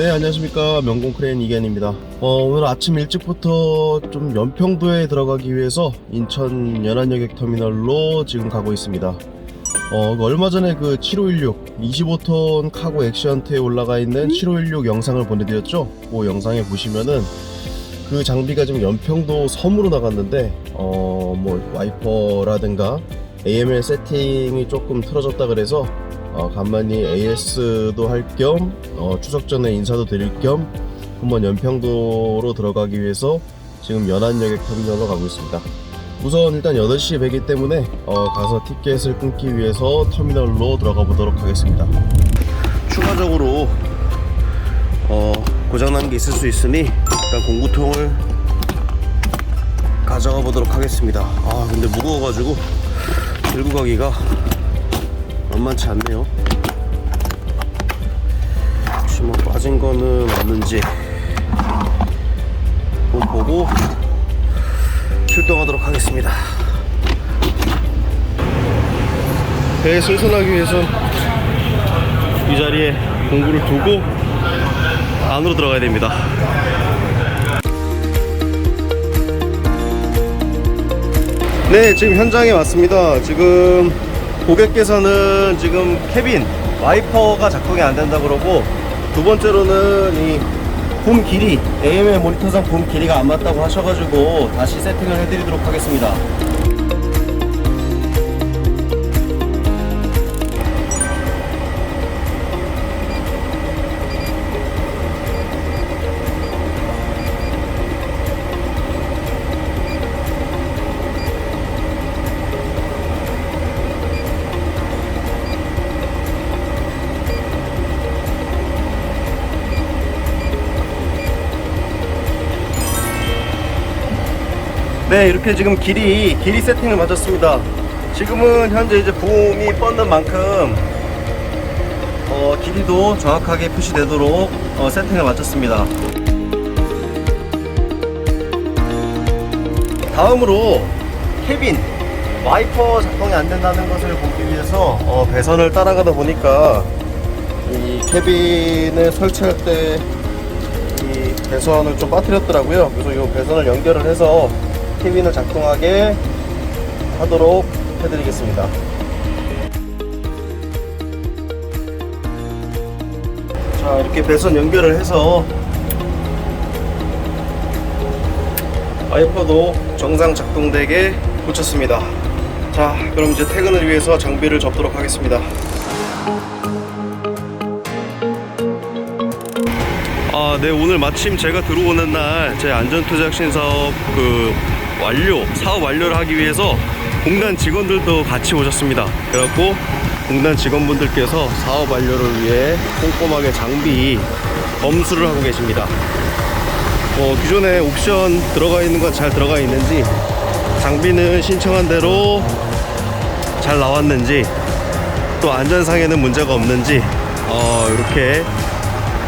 네 안녕하십니까. 명공 크레인 이견입니다. 어, 오늘 아침 일찍부터 좀 연평도에 들어가기 위해서 인천 연안여객 터미널로 지금 가고 있습니다. 어, 그 얼마 전에 그 7516 25톤 카고 액션트에 올라가 있는 7516 영상을 보내드렸죠? 그 영상에 보시면은 그 장비가 지금 연평도 섬으로 나갔는데 어, 뭐 와이퍼라든가 AML 세팅이 조금 틀어졌다 그래서 어, 간만히 AS도 할겸 어, 추석 전에 인사도 드릴 겸 한번 연평도로 들어가기 위해서 지금 연안여객 터미널로 가고 있습니다. 우선 일단 8시에 배기 때문에 어, 가서 티켓을 끊기 위해서 터미널로 들어가 보도록 하겠습니다. 추가적으로 어, 고장난 게 있을 수 있으니 일단 공구통을 가져가 보도록 하겠습니다. 아 근데 무거워가지고 들고 가기가 만만치 않네요. 혹시 뭐 빠진 거는 없는지 한번 보고 출동하도록 하겠습니다. 배에 승선하기 위해서 이 자리에 공구를 두고 안으로 들어가야 됩니다. 네, 지금 현장에 왔습니다. 지금 고객께서는 지금 캐빈 와이퍼가 작동이 안 된다 그러고 두 번째로는 이 붐 길이 AM의 모니터상 붐 길이가 안 맞다고 하셔가지고 다시 세팅을 해드리도록 하겠습니다. 네, 이렇게 지금 길이 길이 세팅을 마쳤습니다. 지금은 현재 이제 붐이 뻗는 만큼 어, 길이도 정확하게 표시되도록 어, 세팅을 마쳤습니다. 다음으로 캐빈 와이퍼 작동이 안 된다는 것을 보기 위해서 어, 배선을 따라가다 보니까 이 캐빈을 설치할 때 이 배선을 좀 빠뜨렸더라고요. 그래서 이 배선을 연결을 해서 캐빈을 작동하게 하도록 해드리겠습니다. 자 이렇게 배선 연결을 해서 와이퍼도 정상 작동되게 붙였습니다. 자 그럼 이제 퇴근을 위해서 장비를 접도록 하겠습니다. 아, 네, 오늘 마침 제가 들어오는 날 제 안전투자 혁신 사업 그 완료, 사업 완료를 하기 위해서 공단 직원들도 같이 오셨습니다. 그래갖고 공단 직원분들께서 사업 완료를 위해 꼼꼼하게 장비 검수를 하고 계십니다. 어, 기존에 옵션 들어가 있는 건 잘 들어가 있는지 장비는 신청한 대로 잘 나왔는지 또 안전상에는 문제가 없는지 어, 이렇게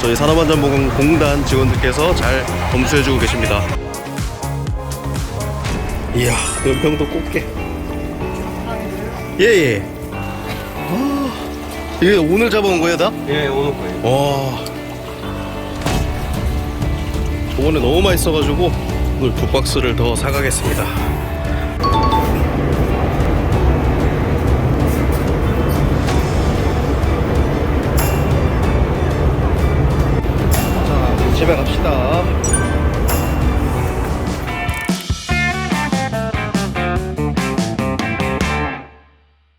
저희 산업안전보건공단 직원들께서 잘 검수해주고 계십니다. 이야, 연평도 꽃게. 예, 예. 아, 이게 오늘 잡아온 거예요, 다? 예, 오늘 거예요. 와. 저번에 너무 맛있어가지고 오늘 두 박스를 더 사가겠습니다. 자, 집에 갑시다.